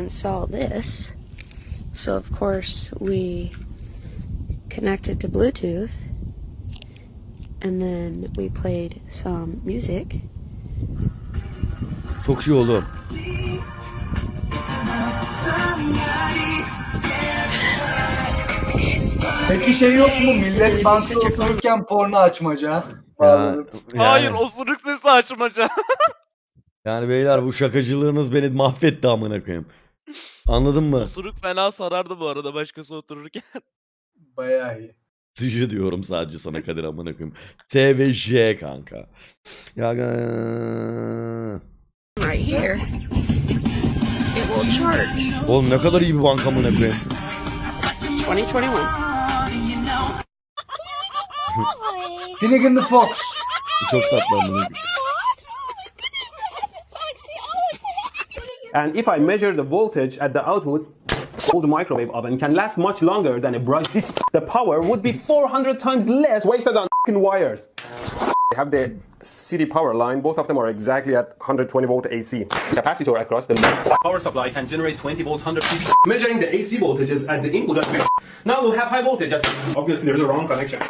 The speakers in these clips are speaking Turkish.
and saw this. So of course we connected to Bluetooth and then we played some music. Çok iyi oğlum. Peki şey yok mu? Millet bankta otururken porno açmaca. Ya, yani, Hayır osuruk sesi açmaca. yani beyler bu şakacılığınız beni mahvetti amına koyayım. Anladın mı? osuruk fena sarardı bu arada başkası otururken. Bayağı iyi. J diyorum sadece sana Kadir amına koyayım. S ve J kanka. Ya ga- Right here. It will charge. Oğlum ne kadar iyi bir banka amına koyayım. 2021. Finnegan the Fox. Çok tatlı amına koyayım. And if I measure the voltage at the output, old microwave oven can last much longer than a brush. This, the power would be 400 times less wasted on fing wires. I have the city power line. Both of them are exactly at 120 volt AC. Capacitor across the power supply can generate 20 volts, 150. Measuring the AC voltages at the input. Now we'll have high voltages. Obviously, there's a wrong connection.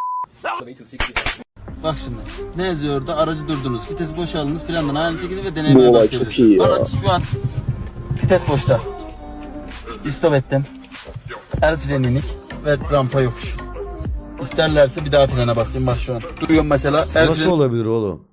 Bak şimdi. Ne yazıyor orada? Aracı durdunuz. Vites boşalınız. Frendan aynı şekilde ve denemeye Bu başlıyoruz. çok iyi ya. Araç şu an vites boşta. İstop ettim. El freninik ve rampa yokuş. İsterlerse bir daha frene basayım bak şu an. Duruyorum mesela. El Nasıl freni- olabilir oğlum?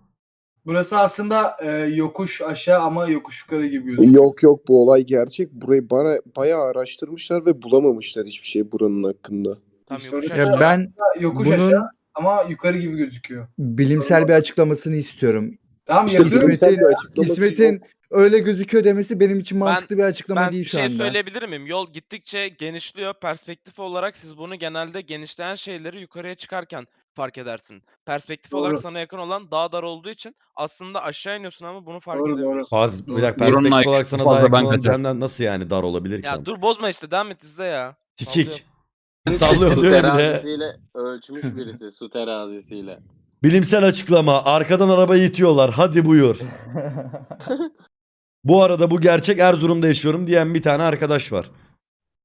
Burası aslında e, yokuş aşağı ama yokuş yukarı gibi gözüküyor. Yok yok bu olay gerçek. Burayı bara, bayağı araştırmışlar ve bulamamışlar hiçbir şey buranın hakkında. Tam yokuş aşağı. Ya ben Yokuş bunun- aşağı ama yukarı gibi gözüküyor. bilimsel bir açıklamasını istiyorum. Tamam İşte İsmet'in, İsmet'in. Öyle gözüküyor demesi benim için Ben- mantıklı bir açıklama Ben değil bir şu şey anda. söyleyebilir miyim? Yol gittikçe genişliyor. Perspektif olarak siz bunu genelde genişleyen şeyleri yukarıya çıkarken fark edersin. Perspektif Doğru. olarak sana yakın olan daha dar olduğu için aslında aşağı iniyorsun ama bunu fark Doğru, edemiyorsun. Faz, bir dakika Buranın perspektif olarak IQ'su sana daha fazla, yakın ben olan nasıl yani dar olabilir ki? Ya dur bozma işte devam et izle ya. Sikik. Sallıyorum. Sallıyor Su mi bir de? terazisiyle ölçmüş birisi su terazisiyle. Bilimsel açıklama. Arkadan arabayı itiyorlar. Hadi buyur. bu arada bu gerçek Erzurum'da yaşıyorum diyen bir tane arkadaş var.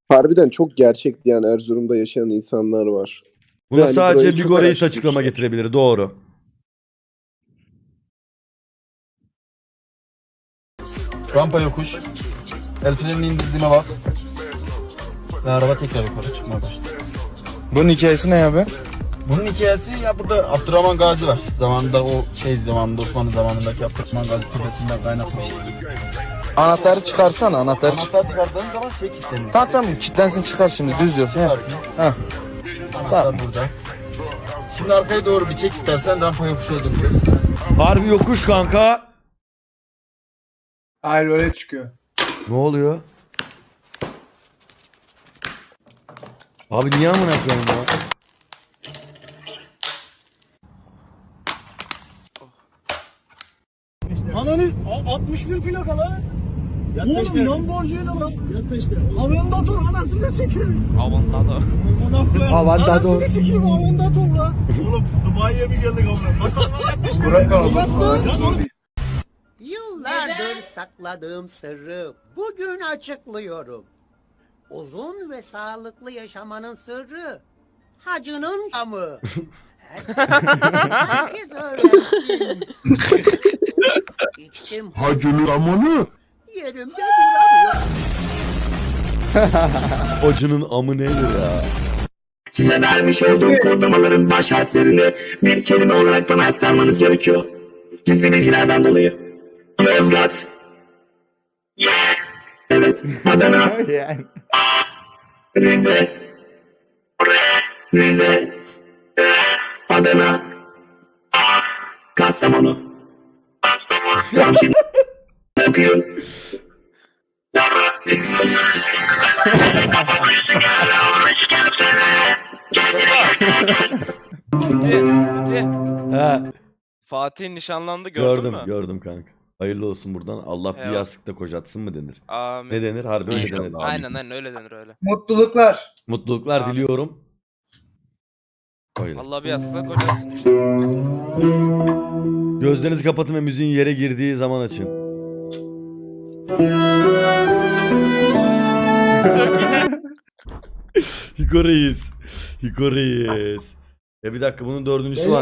Harbiden çok gerçek diyen Erzurum'da yaşayan insanlar var. Buna Yani sadece Bigo Reis açıklama getirebilir. Doğru. Rampa yokuş. El frenini indirdiğime bak. Ve araba tekrar yukarı çıkmaya başladı. Bunun hikayesi ne abi? Bunun hikayesi ya burada Abdurrahman Gazi var. Zamanında o şey zamanında Osmanlı zamanındaki Abdurrahman Gazi tepesinden kaynakmış. Anahtarı çıkarsana anahtarı. çık- Anahtar çıkardığın zaman şey kilitleniyor. Tamam tamam kilitlensin çıkar şimdi düz yol. He. Anahtar burada. Şimdi arkaya doğru bir çek istersen rampa yokuşa dönüyoruz. Harbi yokuş kanka. Hayır öyle çıkıyor. Ne oluyor? Abi niye amına koyayım ya? Ananı a- 61 plaka lan. Oğlum Lamborghini lan. Aventador anasını sikeyim. Avantado. Amına koyayım. Aventador. Anasını sikeyim Aventador lan. Oğlum Dubai'ye mi geldik amına? Burak oldu. Ya doğru. Yıllardır sakladığım sırrı bugün açıklıyorum. Uzun ve sağlıklı yaşamanın sırrı hacının camı. Herkes öğrensin. İçtim. Hacının amanı. Yerimde bir yok. Acının amı nedir ya? Size vermiş olduğum kodlamaların baş harflerini bir kelime olarak bana aktarmanız gerekiyor. Gizli bilgilerden dolayı. Yozgat. Evet. Adana. yani. Rize. Rize. Adana. He, Fatih nişanlandı gördün gördüm mü? gördüm kanka. Hayırlı olsun buradan. Allah bir Eyvallah. yastıkta kocatsın mı denir? Amin. Ne denir? Harbi öyle İnşallah. denir. Aynen aynen öyle denir öyle. Mutluluklar. Mutluluklar Amin. diliyorum. Öyle. Allah bir yastıkla kocatsın. Gözlerinizi kapatın ve müziğin yere girdiği zaman açın. Çok iyi. Hiko Reis. Hiko Reis. Ya bir dakika bunun dördüncüsü var.